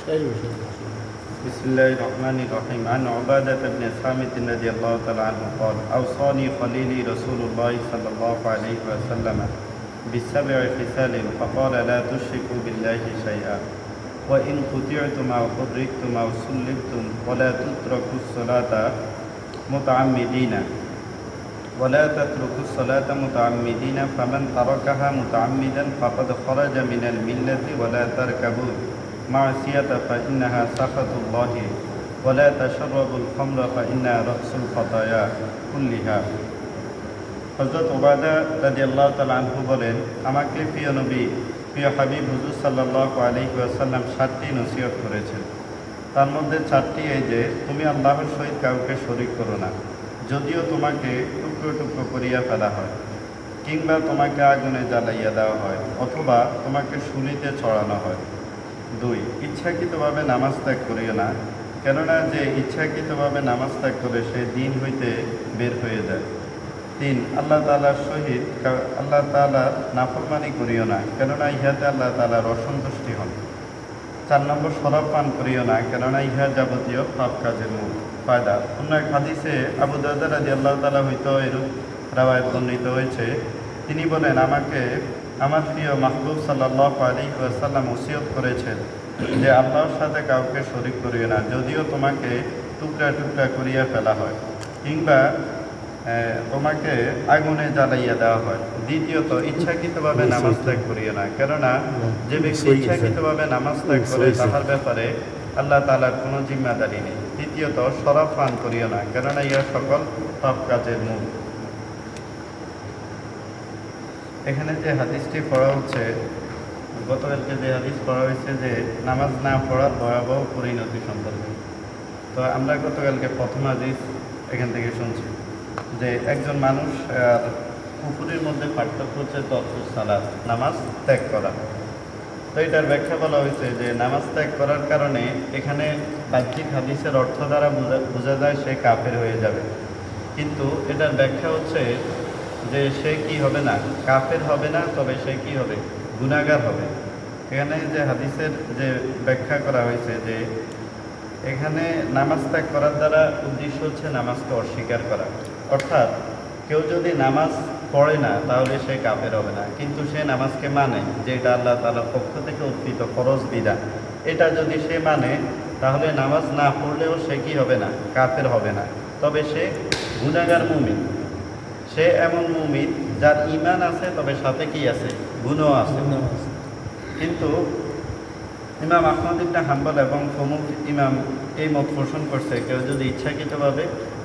بسم الله الرحمن الرحيم. عن عبادة بن صامت رضي الله تعالى عنه قال أوصاني خليلي رسول الله صلى الله عليه وسلم بسبع خصال فقال لا تشركوا بالله شيئا. وإن قطعتم أو حرقتم أو سلبتم ولا تتركوا الصلاة متعمدين. ولا تتركوا الصلاة متعمدين فمن تركها متعمدا فقد خرج من الملة ولا تركبوا معصية فإنها سخط الله ولا تشربوا الخمر فإنها رأس الخطايا كلها হজরত ওবাদা রাজি আল্লাহ তালহু বলেন আমাকে প্রিয় নবী প্রিয় হাবিব হুজুর সাল্লাহ আলী আসাল্লাম সাতটি নসিহত করেছেন তার মধ্যে চারটি এই যে তুমি আল্লাহর সহিত কাউকে শরিক করো না যদিও তোমাকে টুকরো টুকরো করিয়া ফেলা হয় কিংবা তোমাকে আগুনে জ্বালাইয়া দেওয়া হয় অথবা তোমাকে শুলিতে চড়ানো হয় দুই, ইচ্ছাকৃতভাবে নামাজ ত্যাগ করিও না, কেননা যে ইচ্ছাকৃতভাবে নামাজ ত্যাগ করে সে দিন হইতে বের হয়ে যায়। তিন, আল্লাহ তালার সহিত আল্লাহ তালার নাফরমানি করিও না, কেননা ইহাতে আল্লাহ তালার অসন্তুষ্টি হন। চার নম্বর শরাব পান করিও না, কেননা ইহা যাবতীয় পাপ কাজের মূল। ফায়দা, অন্য এক হাদিসে আবু দাদা রাজি আল্লাহ তালা হইতো এরূপ রাওয়ায়ত বর্ণিত হয়েছে। তিনি বলেন, আমাকে আমার প্রিয় মাহবুব সাল্লাহ আলী ওয়াসাল্লাম ওসিয়ত করেছেন যে আল্লাহর সাথে কাউকে শরিক করিও না যদিও তোমাকে টুকরা টুকরা করিয়া ফেলা হয় কিংবা তোমাকে আগুনে জ্বালাইয়া দেওয়া হয়। দ্বিতীয়ত ইচ্ছাকৃতভাবে নামাজ ত্যাগ করিও না কেননা যে ব্যক্তি ইচ্ছাকৃতভাবে নামাজ ত্যাগ করে তাহার ব্যাপারে আল্লাহ তালার কোনো জিম্মাদারি নেই। তৃতীয়ত শরাব পান করিও না কেননা ইহা সকল সব কাজের মূল। এখানে যে হাদিসটি পড়া হচ্ছে, গতকালকে যে হাদিস পড়া হয়েছে যে নামাজ না পড়ার ভয়াবহ পরিণতি সম্পর্কে। তো আমরা গতকালকে প্রথম হাদিস এখান থেকে শুনছি যে একজন মানুষ আর পুকুরের মধ্যে পার্থক্য হচ্ছে তত্ত্ব সালাদ নামাজ ত্যাগ করা। তো এটার ব্যাখ্যা বলা হয়েছে যে নামাজ ত্যাগ করার কারণে এখানে বাহ্যিক হাদিসের অর্থ দ্বারা বোঝা বোঝা যায় সে কাফের হয়ে যাবে। কিন্তু এটার ব্যাখ্যা হচ্ছে যে সে কি হবে না, কাফের হবে না, তবে সে কি হবে? গুণাগার হবে। এখানে যে হাদিসের যে ব্যাখ্যা করা হয়েছে যে এখানে নামাজ ত্যাগ করার দ্বারা উদ্দেশ্য হচ্ছে নামাজকে অস্বীকার করা। অর্থাৎ কেউ যদি নামাজ পড়ে না, তাহলে সে কাফের হবে না। কিন্তু সে নামাজকে মানে যে এটা আল্লাহ তালার পক্ষ থেকে উৎকৃত ফরজ বিধান। এটা যদি সে মানে তাহলে নামাজ না পড়লেও সে কি হবে না? কাফের হবে না। তবে সে গুণাগার মুমিন। সে এমন মুমিন যার ইমান আছে তবে সাথে কি আছে? গুণও আছে। কিন্তু ইমাম আহমদ ইবনে হাম্বল এবং প্রমুখ ইমাম এই মত পোষণ করছে কেউ যদি ইচ্ছাকৃতভাবে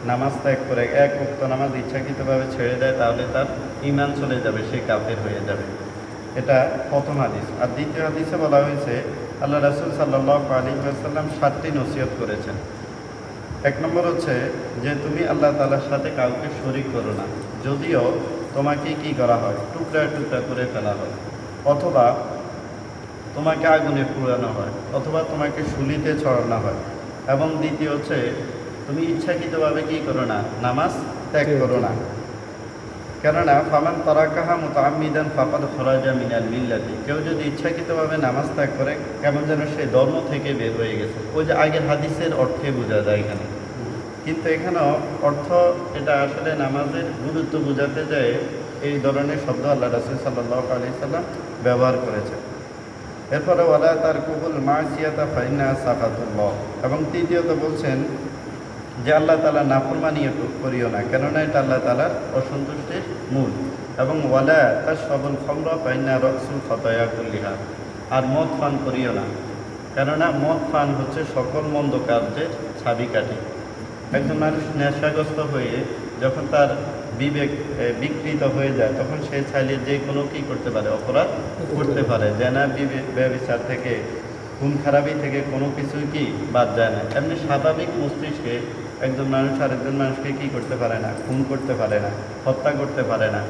নামাজ ত্যাগ করে এক উক্ত নামাজ ইচ্ছাকৃতভাবে ছেড়ে দেয় তাহলে তার ইমান চলে যাবে সে কাফের হয়ে যাবে। এটা প্রথম হাদিস। আর দ্বিতীয় হাদিসে বলা হয়েছে আল্লাহ রাসুল সাল্লাহ আলী সাল্লাম সাতটি নসিহত করেছেন। এক নম্বর হচ্ছে যে তুমি আল্লাহ তালার সাথে কাউকে শরিক করো না। যদিও তোমাকে কি করা হয়? টুকরা টুকরা করে ফেলা হয়। অথবা তোমাকে আগুনে পুরানো হয় অথবা তোমাকে শুলিতে ছড়ানো হয়। এবং দ্বিতীয় হচ্ছে তুমি ইচ্ছাকৃতভাবে কি করো না? নামাজ ত্যাগ করো না। কেননা ফামান তারাকাহা মুতামিদান ফাপাদ খরাজা মিনাল মিল্লাতি। কেউ যদি ইচ্ছাকৃতভাবে নামাজ ত্যাগ করে কেমন যেন সে ধর্ম থেকে বের হয়ে গেছে। ওই যে আগের হাদিসের অর্থে বোঝা যায় এখানে। কিন্তু এখানেও অর্থ এটা আসলে নামাজের গুরুত্ব বোঝাতে যায় এই ধরনের শব্দ আল্লাহ রাসুল সাল্লাহ আলি সাল্লাম ব্যবহার করেছে এরপরে ওয়ালা তার কুবুল মাসিয়াতা ফাইনা সাফাতুল্লাহ এবং তৃতীয়ত বলছেন যে আল্লাহ তালা নাফরমানি করিও না, কেননা এটা আল্লাহ তালার অসন্তুষ্টির মূল। এবং ওয়ালা তার সবল খমর ফাইনা রসুল ফতয়া কুল্লিহা। আর মদ পান করিও না, কেননা মদ পান হচ্ছে সকল মন্দ কার্যের ছাবিকাঠি একজন মানুষ নেশাগ্রস্ত হয়ে যখন তার বিবেক বিকৃত হয়ে যায়, তখন সে চাইলে যে কোনো কি করতে পারে, অপরাধ করতে পারে। জেনা বিবে- ব্যবিচার থেকে খুন খারাপি থেকে কোনো কিছুই কি বাদ যায় না। এমনি স্বাভাবিক মস্তিষ্কে একজন মানুষ আরেকজন মানুষকে কি করতে পারে না? খুন করতে পারে না, হত্যা করতে পারে না।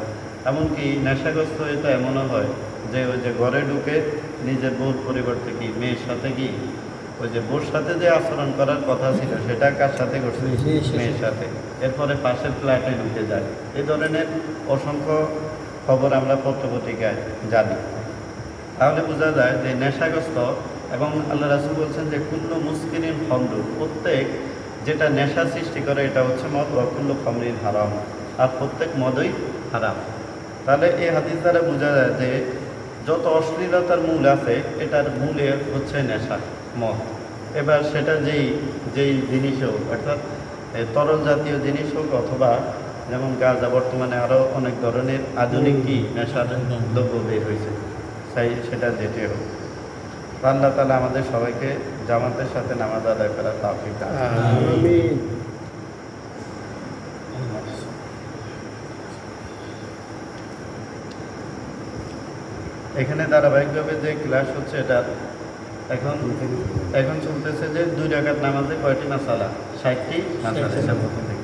এমনকি নেশাগ্রস্ত হয়ে তো এমনও হয় যে, ওই যে ঘরে ঢুকে নিজের বোধ পরিবর্তে কি, মেয়ের সাথে কি ওই যে বোর সাথে যে আচরণ করার কথা ছিল সেটা কার সাথে করছে মেয়ের সাথে। এরপরে পাশের ফ্ল্যাটে ঢুকে যায়। এই ধরনের অসংখ্য খবর আমরা পত্রপত্রিকায় জানি। তাহলে বোঝা যায় যে নেশাগ্রস্ত এবং আল্লাহ রাসুল বলছেন যে কুল্ল মুস্কিরিন খন্ড প্রত্যেক যেটা নেশা সৃষ্টি করে এটা হচ্ছে মদ বা কুল্ল খমরিন হারাম। আর প্রত্যেক মদই হারাম। তাহলে এই হাদিস দ্বারা বোঝা যায় যে যত অশ্লীলতার মূল আছে এটার মূলে হচ্ছে নেশা। মদ এবার সেটা যেই যেই জিনিস হোক অর্থাৎ তরল জাতীয় জিনিস হোক অথবা যেমন গাঁজা বর্তমানে আরও অনেক ধরনের আধুনিক কি নেশার দ্রব্য বের হয়েছে তাই সেটা যেতে হোক। আল্লাহ তালা আমাদের সবাইকে জামাতের সাথে নামাজ আদায় করা তাফিক দান এখানে ধারাবাহিকভাবে যে ক্লাস হচ্ছে এটা এখন এখন চলতেছে যে দুই রাকাত নামাজে কয়টি মাসালা? ষাটটি মাসালা এটা থেকে।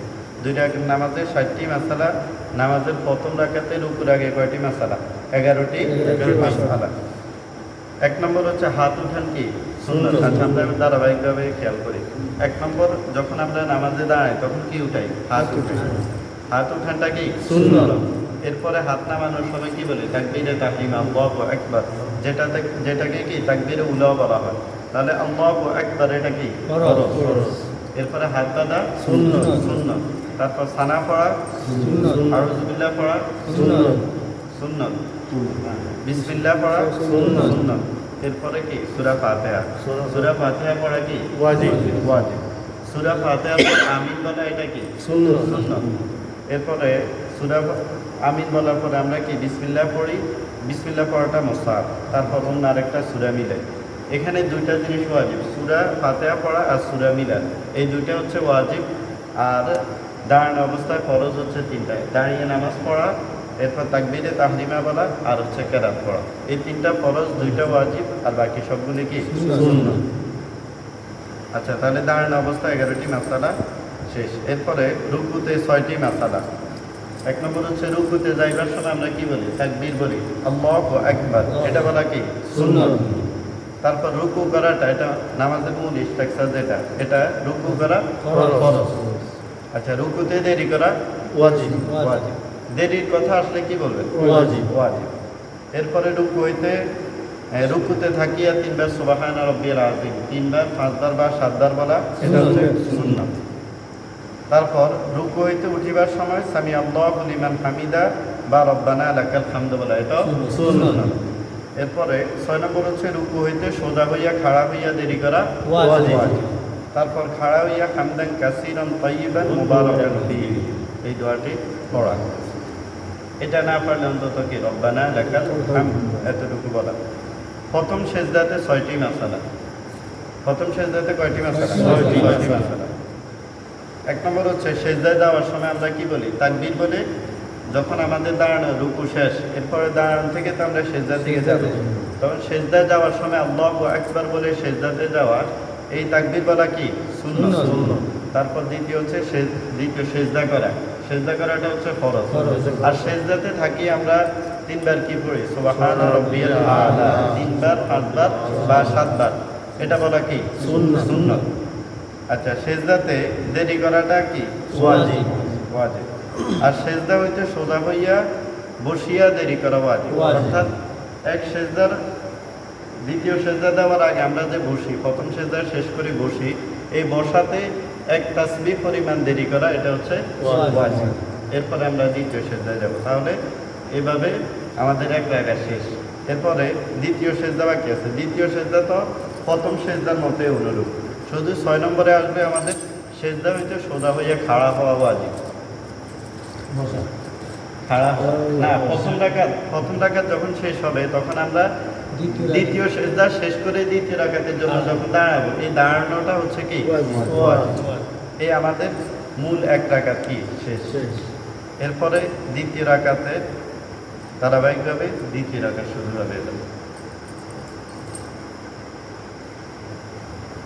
দুই রাকাত নামাজে ষাটটি মাসালা নামাজের প্রথম রাকাতে রুকুর আগে কয়টি মাসালা? এগারোটি মাসালা। এক নম্বর হচ্ছে হাত উঠান কি? সুন্নত। আচ্ছা আমরা ধারাবাহিকভাবে খেয়াল করি। এক নম্বর যখন আমরা নামাজে দাঁড়াই তখন কি উঠাই? হাত উঠাই। হাত উঠানটা কি? সুন্নত। এরপরে হাত নামানোর সময় কি বলে? তাকবীরে তাহরিমা আল্লাহু আকবার। যেটাতে যেটাকে কি তাকবীরে উলাও বলা হয়। তাহলে আল্লাহু আকবার এটা কি। এরপরে হাত বাঁধা সুন্নত। সুন্নত। তারপর সানা পড়া আউযুবিল্লাহ পড়া সুন্নত। সুন্নত। বিসমিল্লাহ পড়া সুন্নত। সুন্নত। এরপরে কি? সূরা ফাতিহা। সূরা- ফাতিহা। পড়া কি? ওয়াজিব। ওয়াজিব। সূরা ফাতিহা পর আমিন বলা এটা কি? সুন্নত। সুন্নত। এরপরে সূরা আমিন বলার পরে আমরা কি বিসমিল্লাহ পড়ি? বিসমিল্লাহ পড়াটা মোসাব তারপর অন্য আরেকটা সুরা মিলাই এখানে দুইটা জিনিস ওয়াজিব সুরা ফাতিহা পড়া আর সুরা মিলান এই দুইটা হচ্ছে ওয়াজিব আর দাঁড়ানো অবস্থায় ফরজ হচ্ছে তিনটায়। দাঁড়িয়ে নামাজ পড়া এরপর তাকবিরে তাহরিমা বলা আর হচ্ছে কেরাত পড়া। এই তিনটা ফরজ দুইটা ওয়াজিব আর বাকি সবগুলি কি। সুন্নাত। আচ্ছা তাহলে দাঁড়ানো অবস্থায় এগারোটি মাসালা শেষ। এরপরে রুকুতে ছয়টি মাসালা। এক নম্বর হচ্ছে রুকুতে যাইবার সময় আমরা কি বলি? তাকবীর বলি। আল্লাহ একবার এটা বলা কি? সুন্নত। তারপর রুকু করাটা এটা নামাজের মূল স্ট্রাকচার যেটা এটা রুকু করা ফরজ। আচ্ছা রুকুতে দেরি করা ওয়াজিব। ওয়াজিব। দেরির কথা আসলে কি বলবেন? ওয়াজিব। ওয়াজিব। এরপরে রুকু হইতে রুকুতে থাকিয়া তিনবার সুবাহান রব্বিল আযীম তিনবার পাঁচবার বা সাতবার বলা এটা হচ্ছে সুন্নাত। তারপর রুকু হইতে উঠিবার সময় সামি আল্লাহু লিমান হামিদা বা রব্বানা লাকাল হামদ বলা এটা এরপরে ছয় নম্বর হচ্ছে রুকু হইতে সোজা হইয়া খাড়া হইয়া দেরি করা। তারপর খাড়া হইয়া হামদান কাসিরান মুবারাকান ফিহি। এই দোয়াটি পড়া। এটা না পারলে অন্তত কি রব্বানা লাকাল হামদ? এতটুকু বলা। প্রথম সেজদাতে ছয়টি মাসালা। প্রথম সেজদাতে কয়টি মাসালা? ছয়টি মাসালা। এক নম্বর হচ্ছে সেজদায় যাওয়ার সময় আমরা কি বলি? তাকবির বলে যখন আমাদের দাঁড়ানো রুকু শেষ এরপরে দাঁড়ানো থেকে তো আমরা সেজদার দিকে যাব। তখন সেজদায় যাওয়ার সময় আল্লাহ একবার বলে সেজদাতে যাওয়া এই তাকবির বলা কি? শূন্য শূন্য তারপর দ্বিতীয় হচ্ছে দ্বিতীয় সেজদা করা। সেজদা করাটা হচ্ছে ফরজ। আর সেজদাতে থাকি আমরা তিনবার কি পড়ি? সুবহান রাব্বিয়াল আলা। তিনবার পাঁচবার বা সাতবার। এটা বলা কি? শূন্য সুন্নত। আচ্ছা সেজদাতে দেরি করাটা কি? ওয়াজিব। ওয়াজিব আর সেজদা হইতে সোজা হইয়া বসিয়া দেরি করা ওয়াজিব। অর্থাৎ এক সেজদার দ্বিতীয় সেজদা দেওয়ার আগে আমরা যে বসি প্রথম সেজদা শেষ করে বসি এই বসাতে এক তাসবি পরিমাণ দেরি করা এটা হচ্ছে। ওয়াজিব। এরপরে আমরা দ্বিতীয় সেজদায় যাব। তাহলে এভাবে আমাদের এক জায়গা শেষ। এরপরে দ্বিতীয় সেজদা বাকি আছে। দ্বিতীয় সেজদা তো প্রথম সেজদার মতে অনুরূপ। শুধু ছয় নম্বরে আসবে আমাদের সেজদা হইতে সোজা হইয়া খাড়া হওয়া ওয়াজিব খাড়া না প্রথম ডাকাত প্রথম ডাকাত যখন শেষ হবে তখন আমরা দ্বিতীয় সেজদা শেষ করে দ্বিতীয় রাকাতের জন্য যখন দাঁড়াবো এই দাঁড়ানোটা হচ্ছে কি। এই আমাদের মূল এক রাকাত কি? শেষ। শেষ। এরপরে দ্বিতীয় রাকাতে ধারাবাহিকভাবে দ্বিতীয় রাকাত শুরু হবে।